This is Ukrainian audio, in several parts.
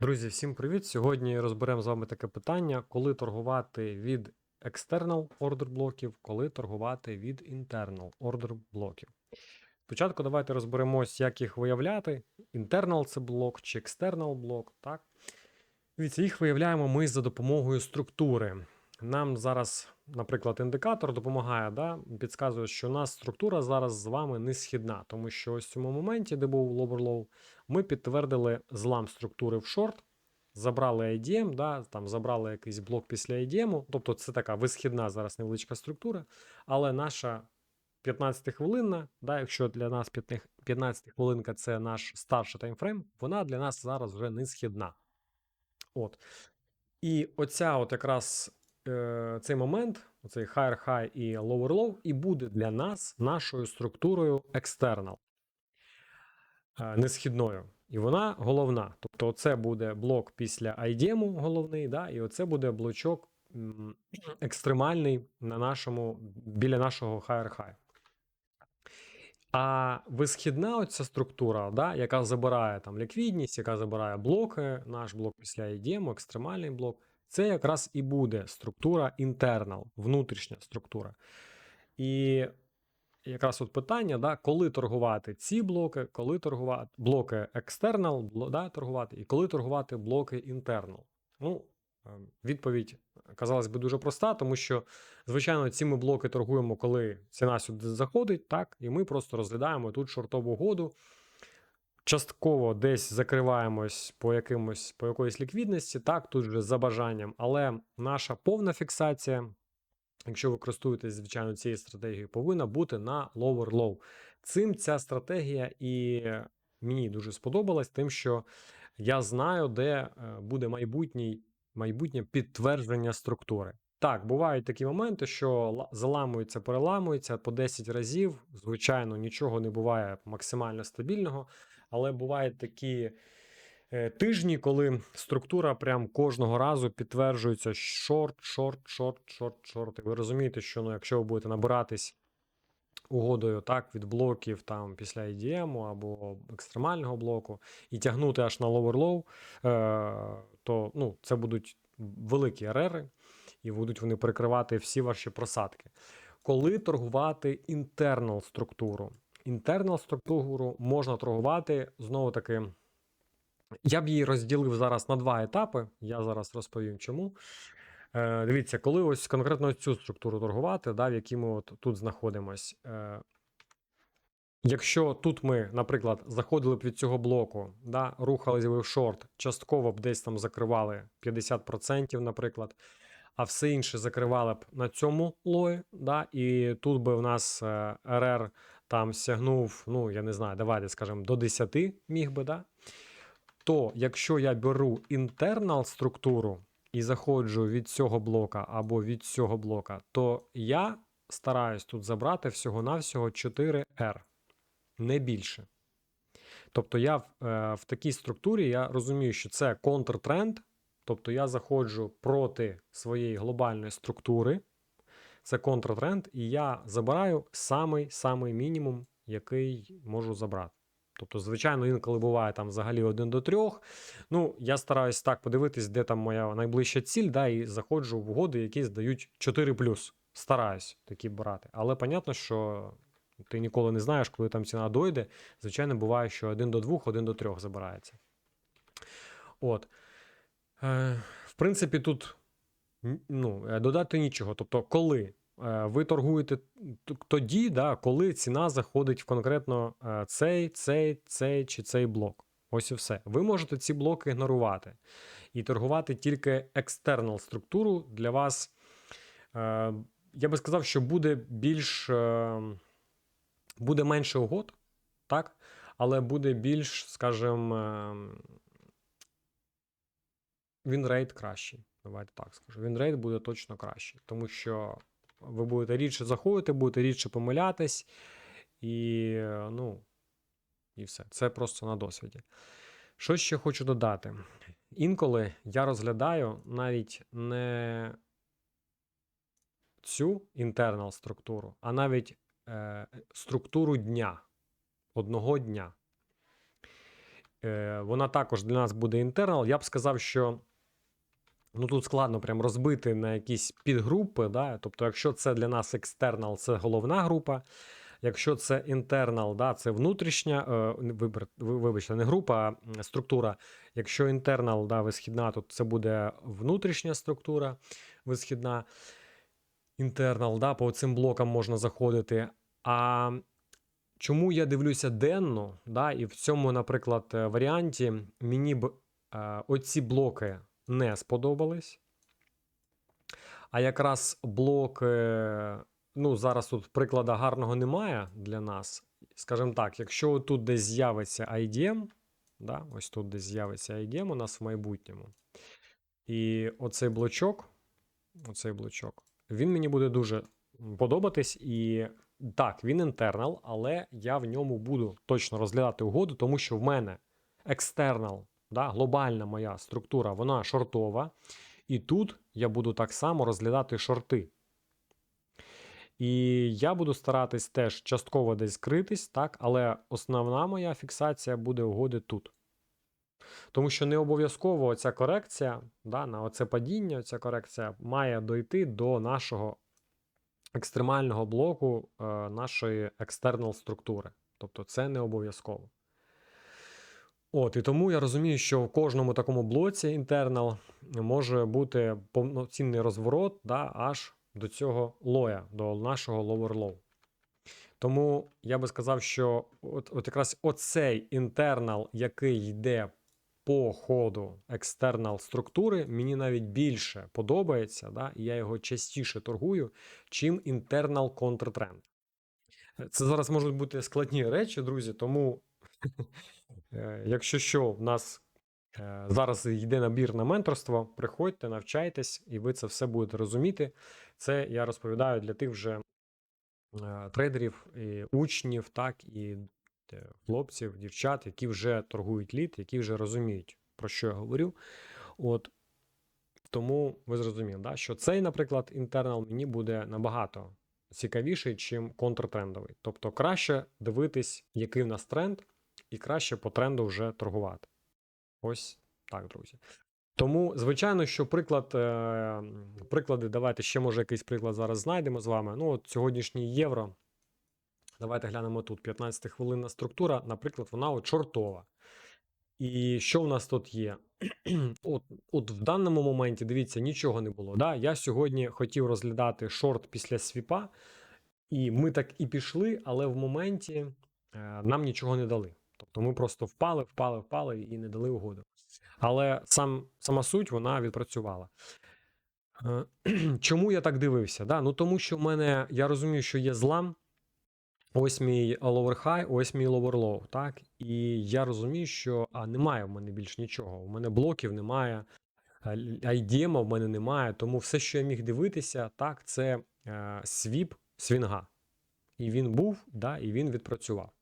Друзі, всім привіт! Сьогодні розберемо з вами таке питання: коли торгувати від external order блоків, коли торгувати від internal order блоків. Спочатку давайте розберемось, як їх виявляти. Internal це блок чи external блок. Так? Дивіться, їх виявляємо ми за допомогою структури. Нам зараз, наприклад, індикатор допомагає, да, підказує, що у нас структура зараз з вами не східна, тому що ось в цьому моменті, де був low, ми підтвердили злам структури в шорт, забрали IDM, да, там забрали якийсь блок після IDM, тобто це така висхідна зараз невеличка структура, але наша 15 хвилинна, да, якщо для нас 15 хвилинка це наш старший таймфрейм, вона для нас зараз вже не східна. От. І оця от якраз цей момент, оцей higher high і lower low, і буде для нас нашою структурою external, е, несхідною. І вона головна. Тобто, це буде блок після IDM головний, да, і оце буде блочок екстремальний на нашому, біля нашого higher high. А висхідна оця структура, да, яка забирає там ліквідність, яка забирає блоки, наш блок після IDM, екстремальний блок, це якраз і буде структура internal, внутрішня структура. І якраз от питання, да, коли торгувати ці блоки, коли торгувати блоки external, да, торгувати, і коли торгувати блоки internal. Ну, е, відповідь, казалось би, дуже проста, тому що, звичайно, ці ми блоки торгуємо, коли ціна сюди заходить, так, і ми просто розглядаємо тут шортову угоду. Частково десь закриваємось по якимось по якоїсь ліквідності, так, тут вже за бажанням, але наша повна фіксація, якщо ви користуєтесь, звичайно, цією стратегією, повинна бути на lower low. Цим ця стратегія і мені дуже сподобалась, тим, що я знаю, де е, буде майбутній, майбутнє підтвердження структури. Так, бувають такі моменти, що ла- заламується, переламується по 10 разів. Звичайно, нічого не буває максимально стабільного, але бувають такі е, тижні, коли структура прям кожного разу підтверджується шорт, шорт, шорт, шорт, шорт. І ви розумієте, що ну, якщо ви будете набиратись угодою так, від блоків там, після IDM або екстремального блоку і тягнути аж на low, е, то ну, це будуть великі ерери, і будуть вони перекривати всі ваші просадки. Коли торгувати інтернал структуру? Інтернал структуру можна торгувати знову таки. Я б її розділив зараз на два етапи. Я зараз розповім чому. Е, дивіться, коли ось конкретно цю структуру торгувати, да, в якій ми от тут знаходимось. Е, якщо тут ми, наприклад, заходили б від цього блоку, да, рухалися в шорт, частково б десь там закривали 50%, наприклад, а все інше закривали б на цьому лої, да, і тут би в нас е, РР там сягнув, ну, я не знаю, давайте скажемо, до 10 міг би, да, то якщо я беру інтернал структуру і заходжу від цього блока або від цього блока, то я стараюсь тут забрати всього-навсього 4R, не більше. Тобто я в, е, в такій структурі я розумію, що це контртренд, тобто я заходжу проти своєї глобальної структури, це контртренд, і я забираю самий-самий мінімум, який можу забрати. Тобто, звичайно, інколи буває там взагалі 1 до 3. Ну, я стараюсь так подивитись, де там моя найближча ціль, да, і заходжу в угоди, які здають 4 Стараюсь такі брати. Але понятно, що ти ніколи не знаєш, коли там ціна дойде. Звичайно, буває, що 1 до 2, 1 до 3 забирається. От. Е, в принципі, тут ну, е, додати нічого. Тобто, коли е, ви торгуєте тоді, да, коли ціна заходить в конкретно е, цей, цей, цей чи цей блок. Ось і все. Ви можете ці блоки ігнорувати і торгувати тільки екстернал структуру для вас. Я би сказав, що буде більш буде менше угод, так? Але буде більш, скажімо, е, вінрейт кращий. Давайте так скажу. Вінрейт буде точно кращий, тому що ви будете рідше заходити, будете рідше помилятись, і ну, і все. Це просто на досвіді. Що ще хочу додати? Інколи я розглядаю навіть не цю інтернал структуру, а навіть е, структуру дня, одного дня. е, вона також для нас буде інтернал. Я б сказав, що ну, тут складно прям розбити на якісь підгрупи. Да? Тобто, якщо це для нас екстернал, це головна група. Якщо це інтернал, да, це внутрішня, е, вибачте, не група, а структура. Якщо інтернал, да, висхідна, то це буде внутрішня структура висхідна. Інтернал, да, по цим блокам можна заходити. А чому я дивлюся денно, да, і в цьому, наприклад, е, варіанті мені б е, оці блоки не сподобались. А якраз блок, е, ну, зараз тут приклада гарного немає для нас. Скажімо так, якщо тут десь з'явиться IDM, да, ось тут десь з'явиться IDM у нас в майбутньому. І оцей блочок, оцей блочок, він мені буде дуже подобатись. І так, він інтернал, але я в ньому буду точно розглядати угоду, тому що в мене екстернал, да, глобальна моя структура, вона шортова. І тут я буду так само розглядати шорти. І я буду старатись теж частково десь скритись, так, але основна моя фіксація буде угоди тут. Тому що не обов'язково ця корекція, да, на оце падіння, ця корекція має дойти до нашого екстремального блоку е, нашої екстернал структури. Тобто це не обов'язково. От, і тому я розумію, що в кожному такому блоці інтернал може бути повноцінний розворот да, аж до цього лоя, до нашого lower low. Тому я би сказав, що от, от якраз оцей інтернал, який йде по ходу екстернал структури, мені навіть більше подобається, да, і я його частіше торгую, чим інтернал контртренд. Це зараз можуть бути складні речі, друзі, тому Якщо що, в нас е, зараз йде набір на менторство, приходьте, навчайтесь, і ви це все будете розуміти. Це я розповідаю для тих вже е, трейдерів, і учнів, так і е, хлопців, дівчат, які вже торгують лід, які вже розуміють, про що я говорю. От тому ви зрозуміли, да, що цей, наприклад, інтернал мені буде набагато цікавіший, чим контртрендовий. Тобто краще дивитись, який в нас тренд, і краще по тренду вже торгувати. Ось так, друзі. Тому, звичайно, що приклад, е, приклади, давайте ще може якийсь приклад зараз знайдемо з вами. Ну, от сьогоднішній євро. Давайте глянемо тут 15 хвилинна структура, наприклад, вона от чортова. І що в нас тут є? от, от в даному моменті, дивіться, нічого не було. Да? Я сьогодні хотів розглядати шорт після свіпа, і ми так і пішли, але в моменті е, нам нічого не дали. Тобто ми просто впали, впали, впали і не дали угоду. Але сам, сама суть вона відпрацювала. Е, Чому я так дивився? Да? Ну тому що в мене я розумію, що є злам. Ось мій high, ось мій low, так? І я розумію, що а, немає в мене більш нічого. У мене блоків немає, IDM в мене немає. Тому все, що я міг дивитися, так, це е, свіп свінга. І він був, да, і він відпрацював.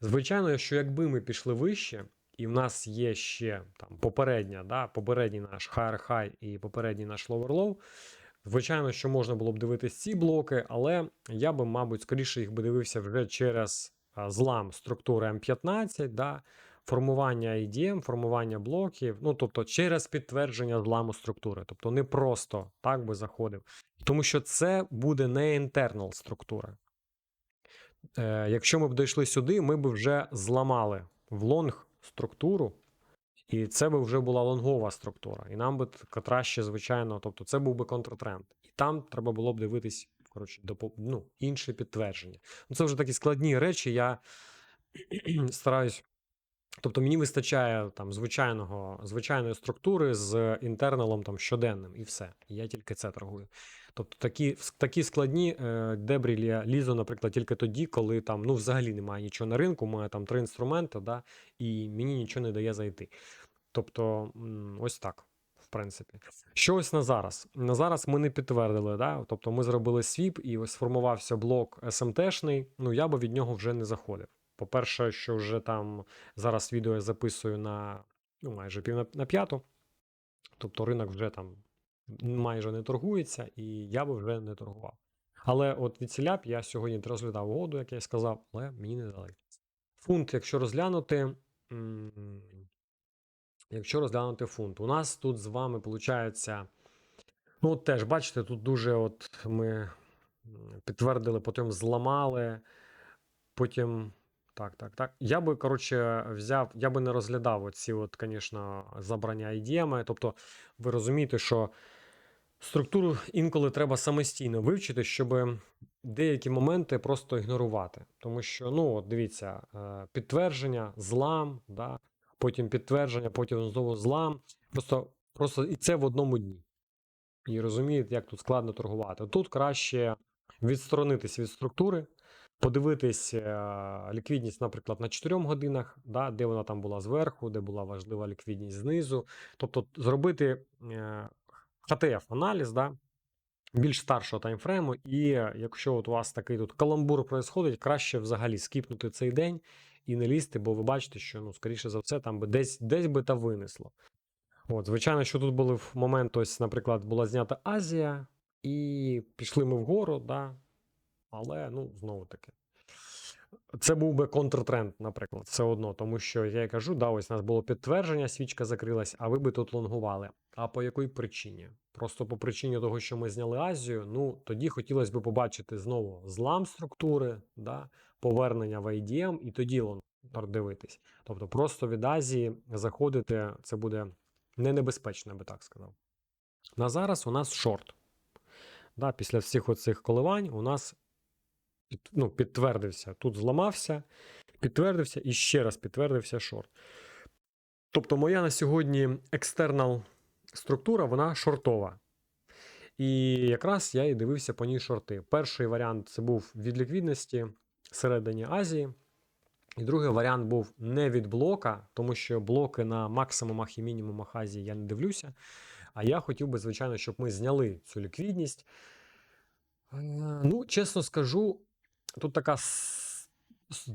Звичайно, що якби ми пішли вище, і в нас є ще там попередня, да, попередній наш higher high і попередній наш lower low, Звичайно, що можна було б дивитися ці блоки, але я би, мабуть, скоріше їх би дивився вже через злам структури М15, да, формування IDM, формування блоків, ну тобто через підтвердження зламу структури. Тобто не просто так би заходив. Тому що це буде не internal структура. Е, якщо ми б дійшли сюди, ми б вже зламали в лонг структуру. І це б вже була лонгова структура. І нам би краще, звичайно, тобто це був би контртренд. І там треба було б дивитись, коротше, до ну, інше підтвердження. Ну, це вже такі складні речі. Я стараюсь. Тобто мені вистачає там звичайного, звичайної структури з інтерналом там щоденним і все. Я тільки це торгую. Тобто такі, такі складні е, дебрі я лізу, наприклад, тільки тоді, коли там ну, взагалі немає нічого на ринку, маю там три інструменти, да, і мені нічого не дає зайти. Тобто, ось так, в принципі. Що ось на зараз? На зараз ми не підтвердили, да? тобто ми зробили свіп і ось сформувався блок SMT-шний, ну я би від нього вже не заходив. По-перше, що вже там зараз відео я записую на ну, майже пів на, на п'яту, тобто ринок вже там майже не торгується, і я би вже не торгував. Але от від ціляп я сьогодні розглядав угоду, як я сказав, але мені не дали. Фунт, якщо розглянути, якщо розглянути фунт, у нас тут з вами виходить. Ну, от теж, бачите, тут дуже от ми підтвердили, потім зламали, потім. Так, так, так. Я би, коротше, взяв, я би не розглядав оці, от, звісно, забрання IDM. Тобто, ви розумієте, що структуру інколи треба самостійно вивчити, щоб деякі моменти просто ігнорувати. Тому що, ну, от дивіться, е, підтвердження, злам, да, потім підтвердження, потім знову злам. Просто, просто і це в одному дні. І розумієте, як тут складно торгувати. Тут краще відсторонитись від структури, подивитись е, ліквідність, наприклад, на 4 годинах, да, де вона там була зверху, де була важлива ліквідність знизу. Тобто зробити е, ХТФ-аналіз, да, більш старшого таймфрейму, і е, якщо от у вас такий тут каламбур происходить, краще взагалі скіпнути цей день і не лізти, бо ви бачите, що ну, скоріше за все, там би десь, десь би та винесло. От, звичайно, що тут були в момент, ось, наприклад, була знята Азія, і пішли ми вгору, да, але ну, знову таки. Це був би контртренд, наприклад, все одно, тому що я й кажу, да, ось у нас було підтвердження, свічка закрилась, а ви би тут лонгували. А по якій причині? Просто по причині того, що ми зняли Азію, ну тоді хотілося б побачити знову злам структури, да, повернення в IDM, і тоді лонг дивитись. Тобто просто від Азії заходити, це буде не небезпечно, я би так сказав. На зараз у нас шорт. Да, після всіх оцих коливань у нас під, ну, підтвердився. Тут зламався, підтвердився і ще раз підтвердився шорт. Тобто, моя на сьогодні екстернал структура, вона шортова. І якраз я і дивився по ній шорти. Перший варіант це був від ліквідності всередині Азії. І другий варіант був не від блока, тому що блоки на максимумах і мінімумах Азії я не дивлюся. А я хотів би, звичайно, щоб ми зняли цю ліквідність. Е, Ну, чесно скажу, тут така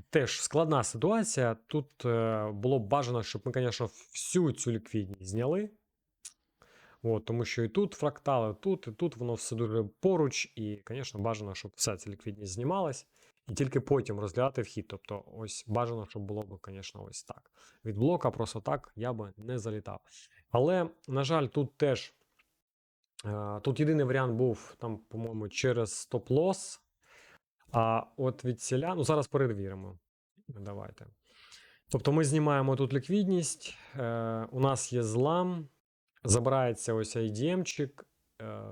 теж складна ситуація. Тут е, було б бажано, щоб ми, звісно, всю цю ліквідність зняли. От, тому що і тут фрактали, тут, і тут воно все дуже поруч, і, звісно, бажано, щоб вся ця ліквідність знімалась, і тільки потім розглядати вхід. Тобто, ось бажано, щоб було б, звісно, ось так. Від блока просто так я би не залітав. Але, на жаль, тут теж е, тут єдиний варіант був, там, по-моєму, через стоп-лосс. А от від ціля, ну зараз перевіримо. Давайте. Тобто ми знімаємо тут ліквідність, е, у нас є злам, забирається ось IDM-чик. Е,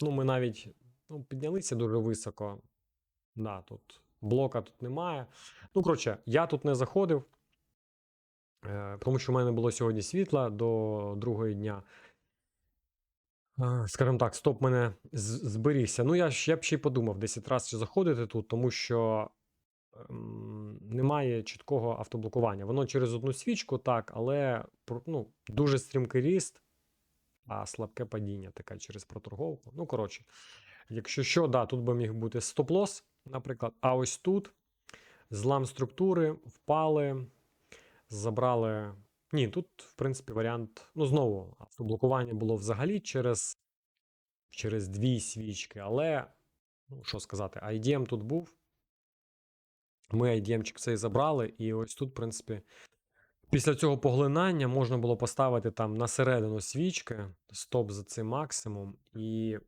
ну, ми навіть ну, піднялися дуже високо. Да, тут блока тут немає. Ну, коротше, я тут не заходив, е, тому що в мене було сьогодні світла до другої дня. Е, Скажімо так, стоп мене зберігся. Ну, я, я б ще й подумав 10 разів чи заходити тут, тому що ем, немає чіткого автоблокування. Воно через одну свічку, так, але ну, дуже стрімкий ріст, а слабке падіння таке через проторговку. Ну, коротше, якщо що, да, тут би міг бути стоп-лосс, наприклад. А ось тут злам структури, впали, забрали. Ні, тут, в принципі, варіант. Ну, знову, автоблокування було взагалі через, через дві свічки, але, ну, що сказати, IDM тут був. Ми IDM-чик цей забрали, і ось тут, в принципі, після цього поглинання можна було поставити там на середину свічки, стоп за цим максимум, і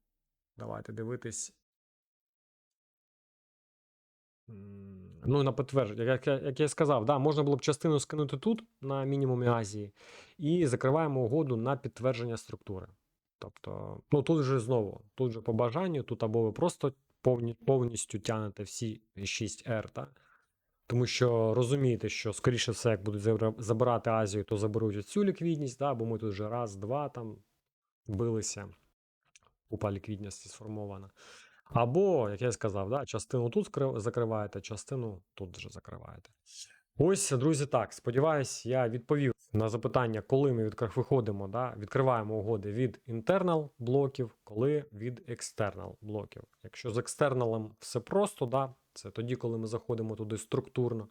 давайте дивитись. Ну, на підтвердження, як, як я сказав, да, можна було б частину скинути тут, на мінімумі Азії, і закриваємо угоду на підтвердження структури. Тобто, ну тут вже знову, тут же по бажанню, тут або ви просто повні, повністю тягнете всі 6R, та? тому що розумієте, що скоріше все, як будуть забирати Азію, то заберуть цю ліквідність, да, бо ми тут вже раз, два там билися. Купа ліквідності сформована. Або, як я сказав, да, частину тут закриваєте, частину тут вже закриваєте. Ось, друзі, так. Сподіваюсь, я відповів на запитання, коли ми виходимо, да, відкриваємо угоди від internal блоків, коли від external блоків. Якщо з екстерналом все просто, да, це тоді, коли ми заходимо туди структурно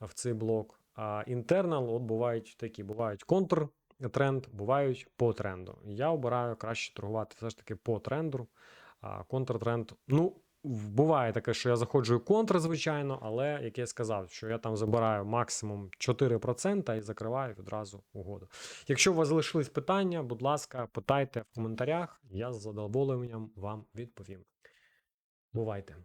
в цей блок. А internal, от бувають такі, бувають контртренд, бувають по тренду. Я обираю краще торгувати все ж таки по тренду. Контртренд, ну, буває таке, що я заходжу контр, звичайно, але як я сказав, що я там забираю максимум 4% і закриваю відразу угоду. Якщо у вас залишились питання, будь ласка, питайте в коментарях, я з задоволенням вам відповім. Бувайте!